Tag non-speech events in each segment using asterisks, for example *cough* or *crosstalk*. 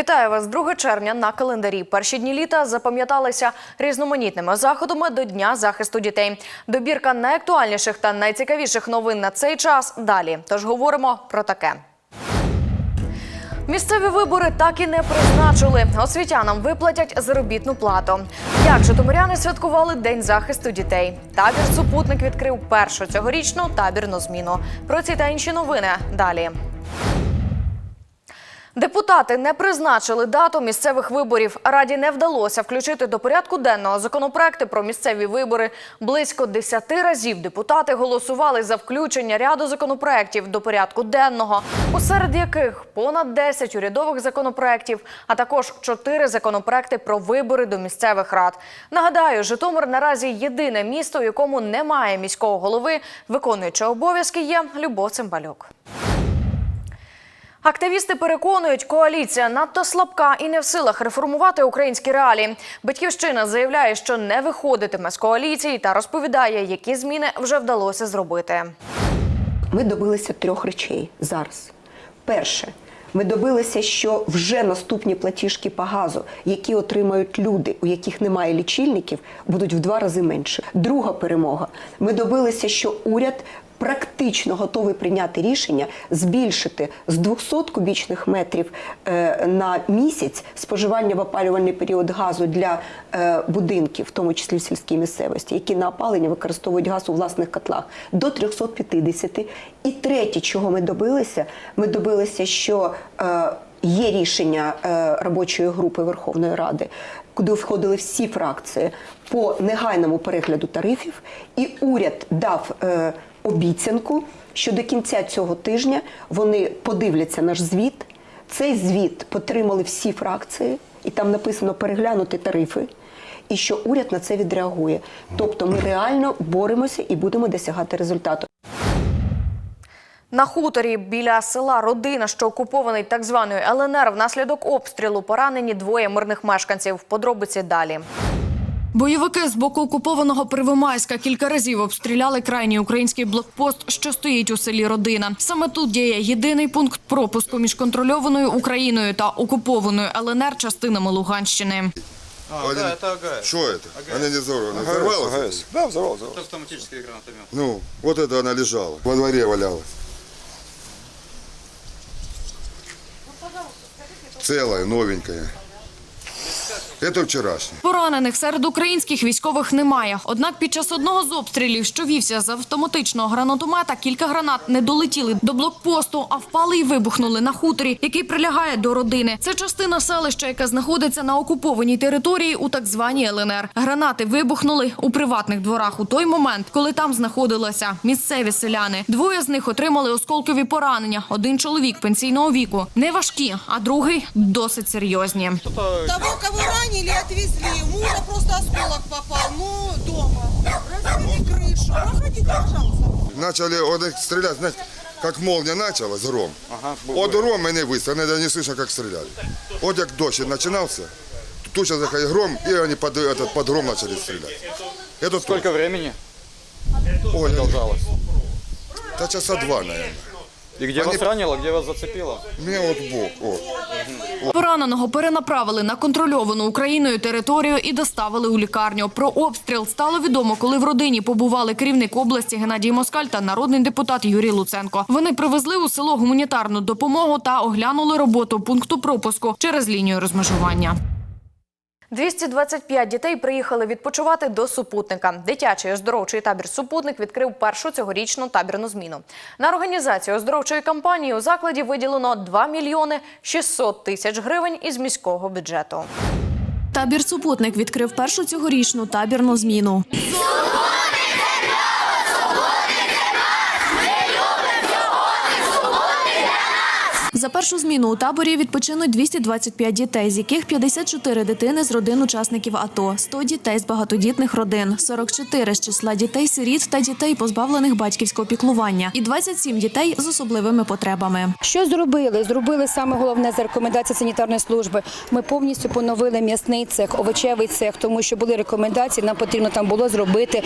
Вітаю вас 2 червня на календарі. Перші дні літа запам'яталися різноманітними заходами до Дня захисту дітей. Добірка найактуальніших та найцікавіших новин на цей час далі. Тож говоримо про таке. Місцеві вибори так і не призначили. Освітянам виплатять заробітну плату. Як житомиряни святкували День захисту дітей? Табір супутник відкрив першу цьогорічну табірну зміну. Про ці та інші новини далі. Депутати не призначили дату місцевих виборів. Раді не вдалося включити до порядку денного законопроекти про місцеві вибори. Близько 10 разів депутати голосували за включення ряду законопроєктів до порядку денного, посеред яких понад 10 урядових законопроєктів, а також 4 законопроекти про вибори до місцевих рад. Нагадаю, Житомир наразі єдине місто, в якому немає міського голови. Виконуючи обов'язки є Любов Цимбалюк. Активісти переконують, коаліція надто слабка і не в силах реформувати українські реалії. Батьківщина заявляє, що не виходитиме з коаліції та розповідає, які зміни вже вдалося зробити. Ми добилися трьох речей зараз. Перше, ми добилися, що вже наступні платіжки по газу, які отримають люди, у яких немає лічильників, будуть в два рази менше. Друга перемога. Ми добилися, що уряд практично готовий прийняти рішення збільшити з 200 кубічних метрів е, на місяць споживання в опалювальний період газу для е, будинків, в тому числі в сільській місцевості, які на опалення використовують газ у власних котлах, до 350. І третє, чого ми добилися, ми добилися, що е, Є рішення робочої групи Верховної Ради, куди входили всі фракції по негайному перегляду тарифів, і уряд дав обіцянку, що до кінця цього тижня вони подивляться наш звіт. Цей звіт потримали всі фракції, і там написано переглянути тарифи. І що уряд на це відреагує. Тобто ми реально боремося і будемо досягати результату. На хуторі біля села Родина, що окупований так званою ЛНР, внаслідок обстрілу поранені двоє мирних мешканців. Подробиці далі. Бойовики з боку окупованого Первомайська кілька разів обстріляли крайній український блокпост, що стоїть у селі Родина. Саме тут діє єдиний пункт пропуску між контрольованою Україною та окупованою ЛНР частинами Луганщини. А, Один- да, это АГС. Что это? Она не взорвана. АГС, Взорвалась? АГС. Да, взорвал, взорвал. Это автоматический гранатомет. Ну, вот это она лежала. Во дворе валялась. Целая, новенькая. Это вчерашняя. Поранених серед українських військових немає. Однак під час одного з обстрілів, що вівся з автоматичного гранатомета, кілька гранат не долетіли до блокпосту, а впали і вибухнули на хуторі, який прилягає до родини. Це частина селища, яка знаходиться на окупованій території у так званій ЛНР. Гранати вибухнули у приватних дворах у той момент, коли там знаходилися місцеві селяни. Двоє з них отримали осколкові поранення. Один чоловік пенсійного віку не важкі, а другий досить серйозні. Того, кого ранили, отвезли. Мужа просто осколок попал, ну, дома. Разбили крышу. Проходите, пожалуйста. Начали вот их стрелять, знаете, как молния началась, гром. Ага, От гром и не выстрел, я не слышал, как стреляли. Вот как дождь начинался, тут сейчас заходил гром, и они под, этот, под гром начали стрелять. Это Сколько времени Ой, продолжалось? да часа два, наверное. Где Они- вас ранило, где вас зацепило? Мне вот в бок. Пораненого перенаправили на контрольовану Україною територію і доставили у лікарню. Про обстріл стало відомо, коли в родині побували керівник області Геннадій Москаль та народний депутат Юрій Луценко. Вони привезли у село гуманітарну допомогу та оглянули роботу пункту пропуску через лінію розмежування. 225 дітей приїхали відпочивати до супутника. Дитячий оздоровчий табір Супутник відкрив першу цьогорічну табірну зміну. На організацію оздоровчої кампанії у закладі виділено 2 мільйони 600 тисяч гривень із міського бюджету. Табір Супутник відкрив першу цьогорічну табірну зміну. За першу зміну у таборі відпочинуть 225 дітей, з яких 54 дитини з родин учасників АТО, 100 дітей з багатодітних родин, 44 з числа дітей-сиріт та дітей, позбавлених батьківського піклування, і 27 дітей з особливими потребами. Що зробили? Зробили саме головне за рекомендації санітарної служби. Ми повністю поновили м'ясний цех, овочевий цех, тому що були рекомендації. Нам потрібно там було зробити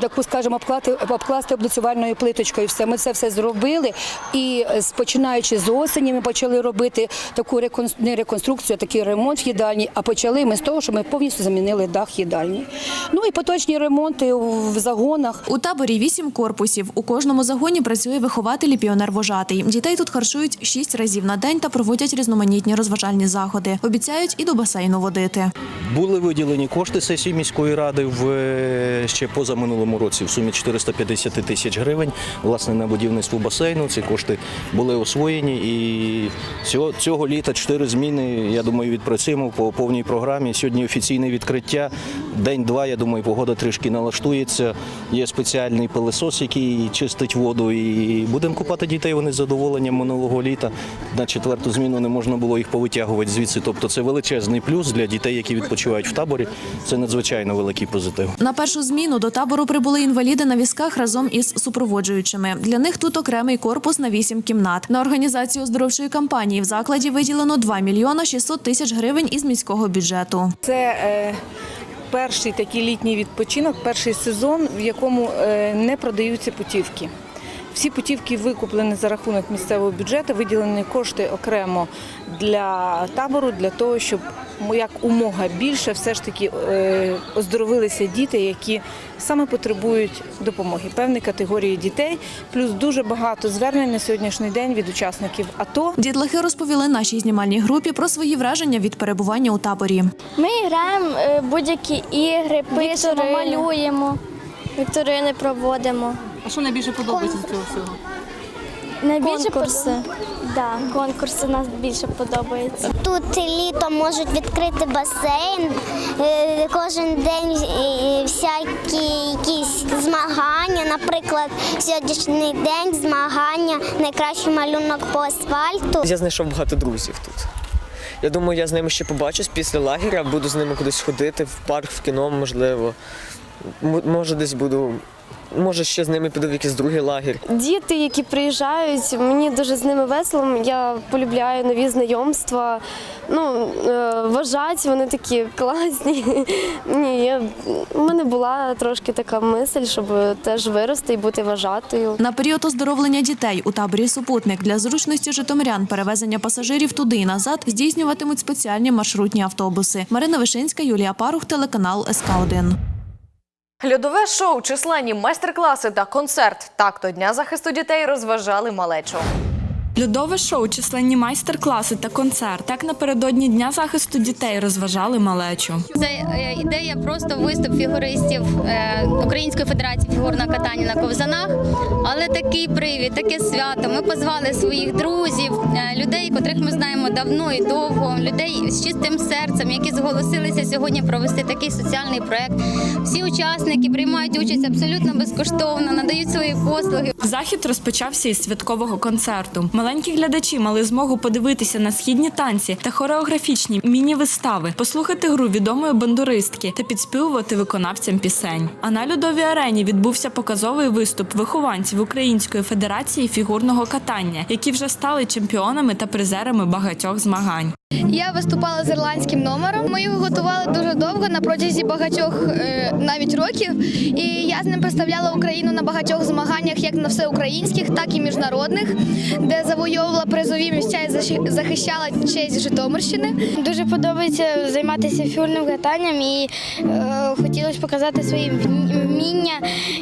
таку, скажімо, обкласти, обкласти облицювальною плиточкою. Все ми це все зробили. І е, починаючи з з осені ми почали робити таку не реконструкцію, а такий ремонт в їдальні. А почали ми з того, що ми повністю замінили дах їдальні. Ну і поточні ремонти в загонах. У таборі вісім корпусів. У кожному загоні працює вихователь і піонер-вожатий. Дітей тут харчують шість разів на день та проводять різноманітні розважальні заходи. Обіцяють і до басейну водити. Були виділені кошти сесії міської ради в е, ще позаминулому році в сумі 450 тисяч гривень. Власне на будівництво басейну ці кошти були освоєні. І цього, цього літа чотири зміни. Я думаю, відпрацюємо по повній програмі. Сьогодні офіційне відкриття. День-два. Я думаю, погода трішки налаштується. Є спеціальний пилесос, який чистить воду. І будемо купати дітей. Вони з задоволенням минулого літа. На четверту зміну не можна було їх повитягувати звідси. Тобто це величезний плюс для дітей, які відпочивають в таборі. Це надзвичайно великий позитив. На першу зміну до табору прибули інваліди на візках разом із супроводжуючими. Для них тут окремий корпус на вісім кімнат. На організацію оздоровчої кампанії в закладі виділено 2 мільйона 600 тисяч гривень із міського бюджету. Це е, перший такий літній відпочинок, перший сезон, в якому е, не продаються путівки. Всі путівки викуплені за рахунок місцевого бюджету, виділені кошти окремо для табору, для того, щоб як умога більше все ж таки е, оздоровилися діти, які саме потребують допомоги. Певні категорії дітей, плюс дуже багато звернень на сьогоднішній день від учасників АТО. Дітлахи розповіли нашій знімальній групі про свої враження від перебування у таборі. Ми граємо е, будь-які ігри, пишемо, малюємо, вікторини проводимо. А що найбільше подобається з цього всього? Найбільше конкурси. Да, конкурси нас більше подобаються. Тут літо можуть відкрити басейн, е, кожен день е, всякі якісь змагання. Наприклад, сьогоднішній день змагання найкращий малюнок по асфальту. Я знайшов багато друзів тут. Я думаю, я з ними ще побачусь після лагеря, буду з ними кудись ходити, в парк, в кіно, можливо. М- Може, десь буду. Може, ще з ними піду в якийсь другий лагерь. Діти, які приїжджають, мені дуже з ними весело. Я полюбляю нові знайомства. Ну, е, вважать, вони такі класні. *laughs* Ні, я, у мене була трошки така мисль, щоб теж вирости і бути вважатою. На період оздоровлення дітей у таборі супутник для зручності житомирян перевезення пасажирів туди і назад здійснюватимуть спеціальні маршрутні автобуси. Марина Вишинська, Юлія Парух, телеканал СК 1 Льодове шоу, численні майстер-класи та концерт. Так до Дня захисту дітей розважали малечу. Льодове шоу, численні майстер-класи та концерт. Так напередодні дня захисту дітей розважали малечу. Це е, ідея просто виступ фігуристів е, Української федерації фігурного катання на ковзанах. Але такий привід, таке свято. Ми позвали своїх друзів, е, людей, котрих ми знаємо давно і довго, людей з чистим серцем, які зголосилися сьогодні провести такий соціальний проект. Всі учасники приймають участь абсолютно безкоштовно, надають свої послуги. Захід розпочався із святкового концерту. Маленькі глядачі мали змогу подивитися на східні танці та хореографічні міні-вистави, послухати гру відомої бандуристки та підспівувати виконавцям пісень. А на льодовій арені відбувся показовий виступ вихованців Української федерації фігурного катання, які вже стали чемпіонами та призерами багатьох змагань. Я виступала з ірландським номером. Ми його готували дуже довго на протязі багатьох е, навіть років. І я з ним представляла Україну на багатьох змаганнях, як на всеукраїнських, так і міжнародних, де завойовувала призові місця і захищала честь Житомирщини. Дуже подобається займатися фігурним катанням і е, хотілося показати свої вміння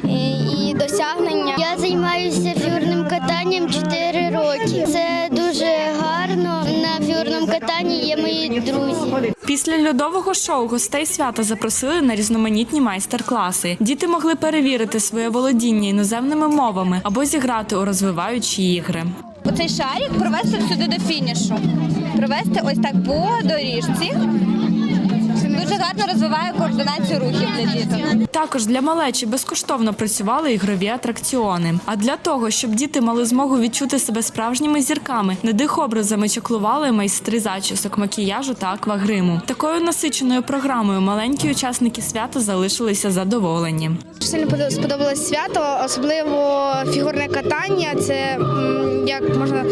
і досягнення. Я займаюся фігурним катанням 4 роки. Це дуже гарно. На фігурному катанні є мої друзі. Після льодового шоу гостей свята запросили на різноманітні майстер-класи. Діти могли перевірити своє володіння іноземними мовами або зіграти у розвиваючі ігри. Оцей шарик провести сюди до фінішу. Провести ось так по доріжці. Дуже гарно розвиває координацію рухів для діток. Також для малечі безкоштовно працювали ігрові атракціони. А для того, щоб діти мали змогу відчути себе справжніми зірками, над їх образами чаклували майстри зачісок, макіяжу та аквагриму. Такою насиченою програмою маленькі учасники свята залишилися задоволені. Сильно подо- сподобалось свято, особливо фігурне катання. Це як можна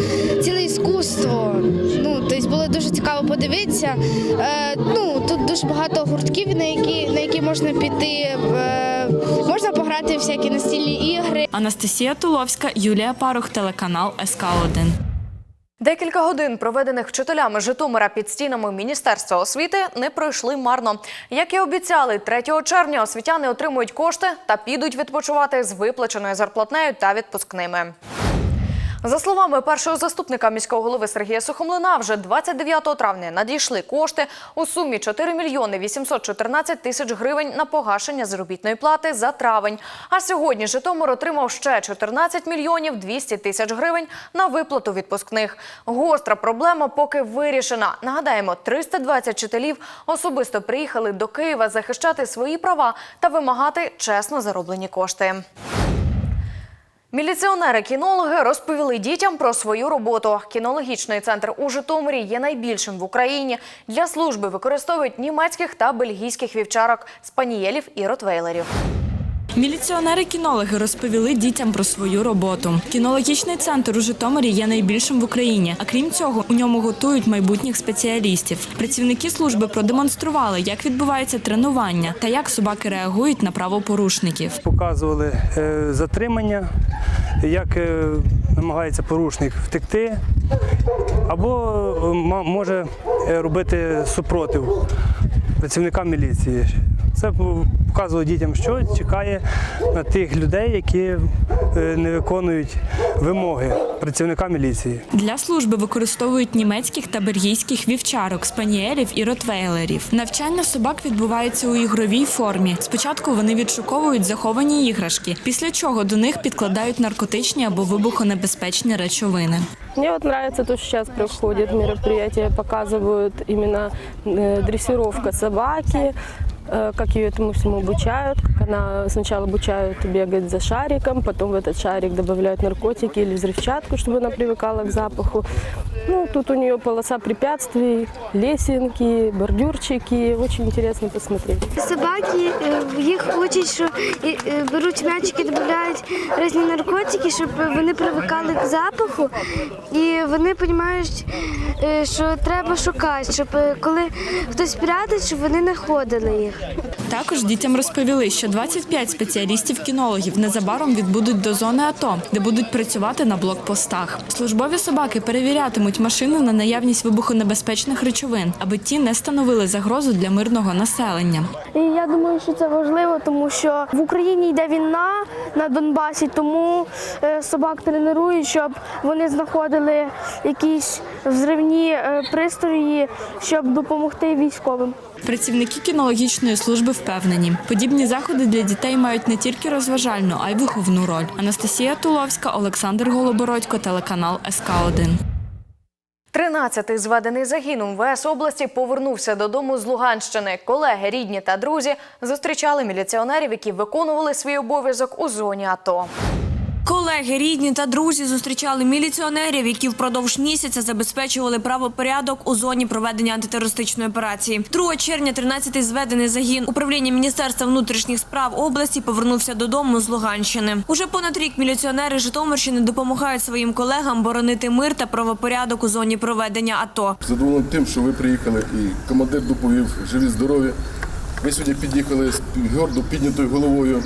ціле іскусство. Ну тобто було дуже цікаво подивитися. Е, ну тут дуже багато гуртків, на які на які можна піти. Е, можна пограти в всякі настільні ігри. Анастасія Туловська, Юлія Парух, телеканал СК 1 Декілька годин, проведених вчителями Житомира під стінами Міністерства освіти, не пройшли марно. Як і обіцяли, 3 червня освітяни отримують кошти та підуть відпочивати з виплаченою зарплатнею та відпускними. За словами першого заступника міського голови Сергія Сухомлина, вже 29 травня надійшли кошти у сумі 4 мільйони 814 тисяч гривень на погашення заробітної плати за травень. А сьогодні Житомир отримав ще 14 мільйонів 200 тисяч гривень на виплату відпускних. Гостра проблема поки вирішена. Нагадаємо, 320 вчителів особисто приїхали до Києва захищати свої права та вимагати чесно зароблені кошти. Міліціонери-кінологи розповіли дітям про свою роботу. Кінологічний центр у Житомирі є найбільшим в Україні. Для служби використовують німецьких та бельгійських вівчарок, спанієлів і ротвейлерів. Міліціонери-кінологи розповіли дітям про свою роботу. Кінологічний центр у Житомирі є найбільшим в Україні. А крім цього, у ньому готують майбутніх спеціалістів. Працівники служби продемонстрували, як відбувається тренування та як собаки реагують на правопорушників. показували е, затримання, як е, намагається порушник втекти, або е, може робити супротив працівникам міліції. Це показує дітям, що чекає на тих людей, які е, не виконують вимоги працівника міліції. Для служби використовують німецьких та бельгійських вівчарок, спаніелів і ротвейлерів. Навчання собак відбувається у ігровій формі. Спочатку вони відшуковують заховані іграшки, після чого до них підкладають наркотичні або вибухонебезпечні речовини. Мне вот нравится то, что сейчас происходит мероприятие, показывают именно э, дрессировка собаки, э, как ее этому всему обучают, как она сначала обучают бегать за шариком, потом в этот шарик добавляют наркотики или взрывчатку, чтобы она привыкала к запаху. Ну, тут у нее полоса препятствий, лесенки, бордюрчики, очень интересно посмотреть. Собаки е, їх учать, що і, е, беруть м'ячики, додають різні наркотики, щоб вони привикали к запаху, і вони розуміють, е, що треба шукати, щоб е, коли хтось прятить, щоб вони не ходили їх. Також дітям розповіли, що 25 спеціалістів-кінологів незабаром відбудуть до зони АТО, де будуть працювати на блокпостах. Службові собаки перевірятимуть машини на наявність вибухонебезпечних речовин, аби ті не становили загрозу для мирного населення. І я думаю, що це важливо, тому що в Україні йде війна на Донбасі, тому е, собак тренують, щоб вони знаходили якісь взривні е, пристрої, щоб допомогти військовим. Працівники кінологічної служби впевнені, подібні заходи для дітей мають не тільки розважальну, а й виховну роль. Анастасія Туловська, Олександр Голобородько, телеканал СК 1 13-й зведений загін МВС області повернувся додому з Луганщини. Колеги, рідні та друзі зустрічали міліціонерів, які виконували свій обов'язок у зоні АТО. Колеги, рідні та друзі зустрічали міліціонерів, які впродовж місяця забезпечували правопорядок у зоні проведення антитерористичної операції. 2 червня 13-й зведений загін управління Міністерства внутрішніх справ області повернувся додому з Луганщини. Уже понад рік міліціонери Житомирщини допомагають своїм колегам боронити мир та правопорядок у зоні проведення АТО. Задоволений тим, що ви приїхали і командир доповів живі здорові. Ви сьогодні під'їхали з гордо піднятою головою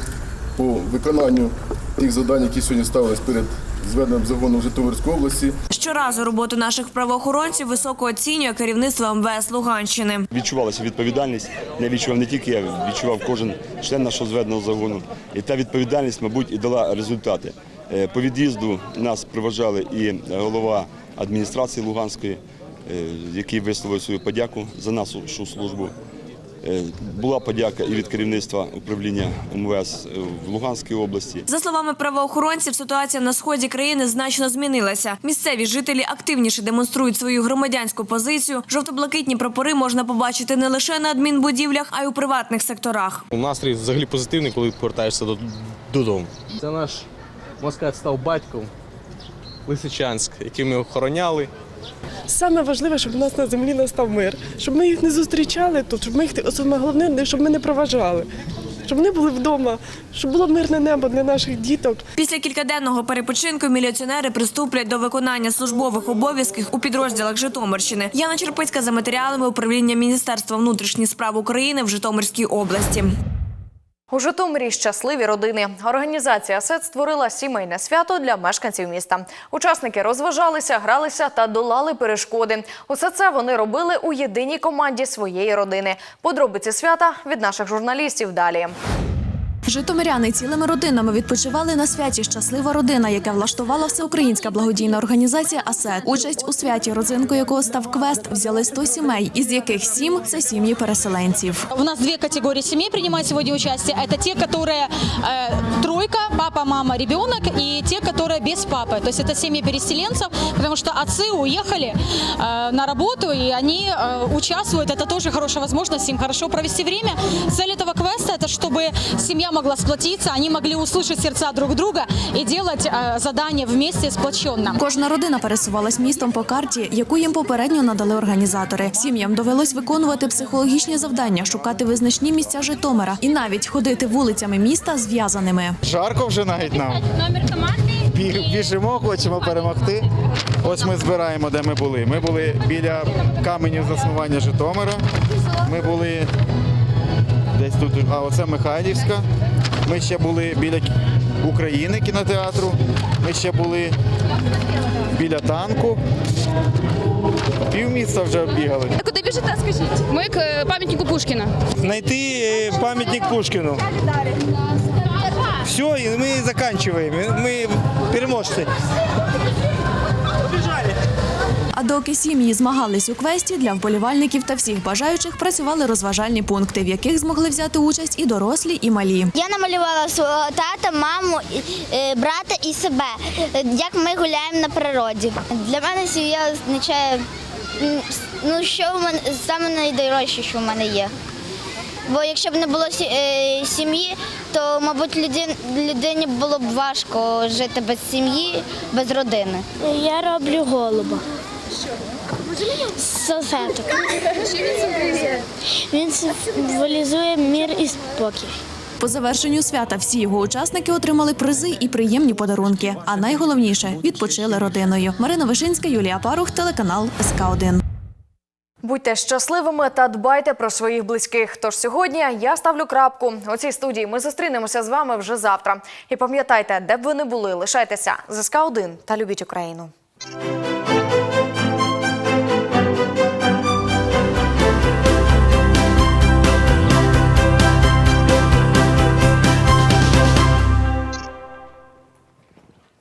по виконанню тих завдань, які сьогодні ставились перед зведеним загоном Житомирської області. Щоразу роботу наших правоохоронців високо оцінює керівництво МВС Луганщини. Відчувалася відповідальність. Не відчував не тільки я, відчував кожен член нашого зведеного загону. І та відповідальність, мабуть, і дала результати. Е, По від'їзду нас проважали і голова адміністрації Луганської, е, який висловив свою подяку за нашу службу. Е, Була подяка і від керівництва управління МВС в Луганській області. За словами правоохоронців, ситуація на сході країни значно змінилася. Місцеві жителі активніше демонструють свою громадянську позицію. Жовто-блакитні прапори можна побачити не лише на адмінбудівлях, а й у приватних секторах. Настрій взагалі позитивний, коли повертаєшся до- додому. Це наш, можна сказати, став батьком Лисичанськ, який ми охороняли. Саме важливе, щоб у нас на землі настав мир, щоб ми їх не зустрічали тут, щоб ми їх саме головне, щоб ми не проважали, щоб вони були вдома, щоб було мирне небо для наших діток. Після кількаденного перепочинку міліціонери приступлять до виконання службових обов'язків у підрозділах Житомирщини. Яна Черпицька за матеріалами управління Міністерства внутрішніх справ України в Житомирській області. У Житомирі щасливі родини. Організація СЕД створила сімейне свято для мешканців міста. Учасники розважалися, гралися та долали перешкоди. Усе це вони робили у єдиній команді своєї родини. Подробиці свята від наших журналістів далі. Житомиряни цілими родинами відпочивали на святі Щаслива родина, яке влаштувала всеукраїнська благодійна організація АСЕТ. Участь у святі, родзинкою якого став квест, взяли 100 сімей, із яких сім це сім'ї переселенців. У нас две категории семей принимают сегодня участие. Это те, которые э, тройка, папа, мама, ребенок, и те, которые без папы. То есть это семьи переселенцев, потому что отцы уехали э, на работу, и они э, участвуют. Это тоже хорошая возможность им хорошо провести время. Цель этого квеста – это чтобы семья могла сплотиться, они могли услышать сердца друг друга и делать э, задания вместе сплоченно. Кожна родина пересувалась містом по карті, яку їм попередньо надали організатори. Сім'ям довелось виконувати психологічні завдання, шукати визначні місця Житомира і навіть ходити вулицями міста зв'язаними. Жарко вже навіть нам. Номер команди Біжимо, хочемо перемогти. Ось ми збираємо, де ми були. Ми були біля каменів заснування Житомира. Ми були десь тут, а оце Михайлівська. Ми ще були біля України кінотеатру. Ми ще були біля танку. Пів міста вже оббігали. Куди біжите, скажіть? Ми к пам'ятнику Пушкіна. Знайти е, пам'ятник Пушкіну. Все, і ми закінчуємо. Ми переможці. А доки сім'ї змагались у квесті, для вболівальників та всіх бажаючих працювали розважальні пункти, в яких змогли взяти участь і дорослі, і малі. Я намалювала свого тата, маму, е, брата і себе, як ми гуляємо на природі. Для мене сім'я означає, ну що в мене саме найдорожче, що в мене є. Бо якщо б не було е, сім'ї, то, мабуть, людині було б важко жити без сім'ї, без родини. Я роблю голуба. Сосеток. Він символізує мір і спокій. По завершенню свята всі його учасники отримали призи і приємні подарунки. А найголовніше відпочили родиною. Марина Вишинська, Юлія Парух, телеканал СК 1 Будьте щасливими та дбайте про своїх близьких. Тож сьогодні я ставлю крапку. У цій студії ми зустрінемося з вами вже завтра. І пам'ятайте, де б ви не були, лишайтеся з СК 1 та любіть Україну.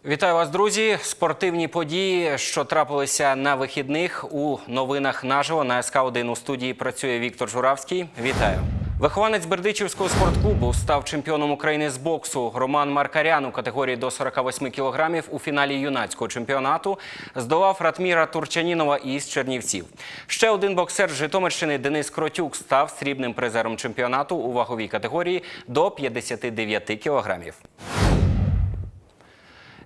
Вітаю вас, друзі! Спортивні події, що трапилися на вихідних у новинах наживо на СК 1 у студії працює Віктор Журавський. Вітаю. Вихованець Бердичівського спортклубу став чемпіоном України з боксу. Роман Маркарян у категорії до 48 кілограмів у фіналі юнацького чемпіонату здолав Ратміра Турчанінова із Чернівців. Ще один боксер з Житомирщини Денис Кротюк став срібним призером чемпіонату у ваговій категорії до 59 кілограмів.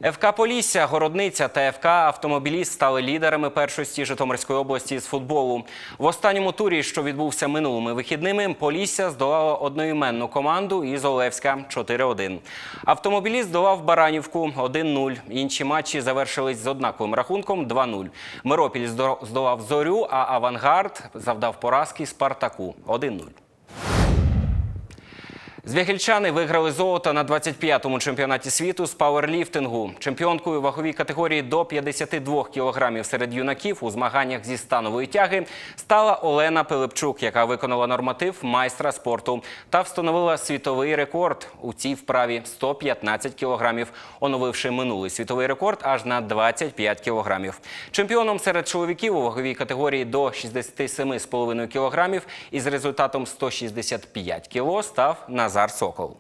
ФК Полісся, Городниця та ФК Автомобіліст стали лідерами першості Житомирської області з футболу. В останньому турі, що відбувся минулими вихідними, Полісся здолала одноіменну команду із Олевська 4-1. Автомобіліст здолав Баранівку 1-0. Інші матчі завершились з однаковим рахунком 2-0. Миропіль здо- здолав Зорю, а Авангард завдав поразки Спартаку 1-0. Звягільчани виграли золото на 25-му чемпіонаті світу з пауерліфтингу. Чемпіонкою ваговій категорії до 52 кілограмів серед юнаків у змаганнях зі станової тяги стала Олена Пилипчук, яка виконала норматив майстра спорту та встановила світовий рекорд у цій вправі 115 кілограмів, оновивши минулий світовий рекорд аж на 25 кілограмів. Чемпіоном серед чоловіків у ваговій категорії до 67,5 кілограмів із результатом 165 кіло став Назар Сокол.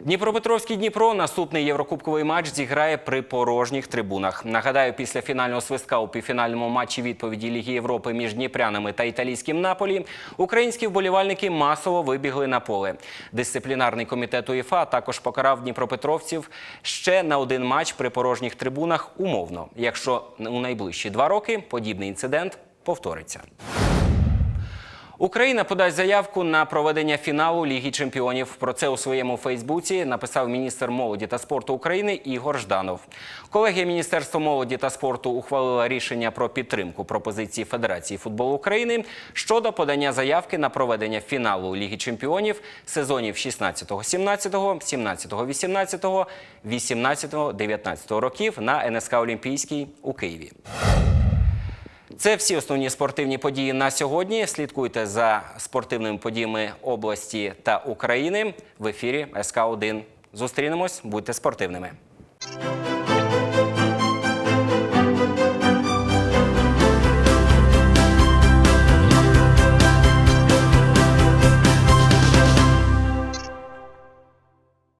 Дніпропетровський Дніпро наступний єврокубковий матч зіграє при порожніх трибунах. Нагадаю, після фінального свистка у півфінальному матчі відповіді Ліги Європи між Дніпрянами та італійським Наполі українські вболівальники масово вибігли на поле. Дисциплінарний комітет УЄФА також покарав дніпропетровців ще на один матч при порожніх трибунах умовно, якщо у найближчі два роки подібний інцидент повториться. Україна подасть заявку на проведення фіналу Ліги Чемпіонів. Про це у своєму Фейсбуці написав міністр молоді та спорту України Ігор Жданов. Колегія Міністерства молоді та спорту ухвалила рішення про підтримку пропозиції Федерації футболу України щодо подання заявки на проведення фіналу Ліги Чемпіонів сезонів 16-17, 17-18, 18-19 років на НСК Олімпійський у Києві. Це всі основні спортивні події на сьогодні. Слідкуйте за спортивними подіями області та України в ефірі СК 1 Зустрінемось, будьте спортивними.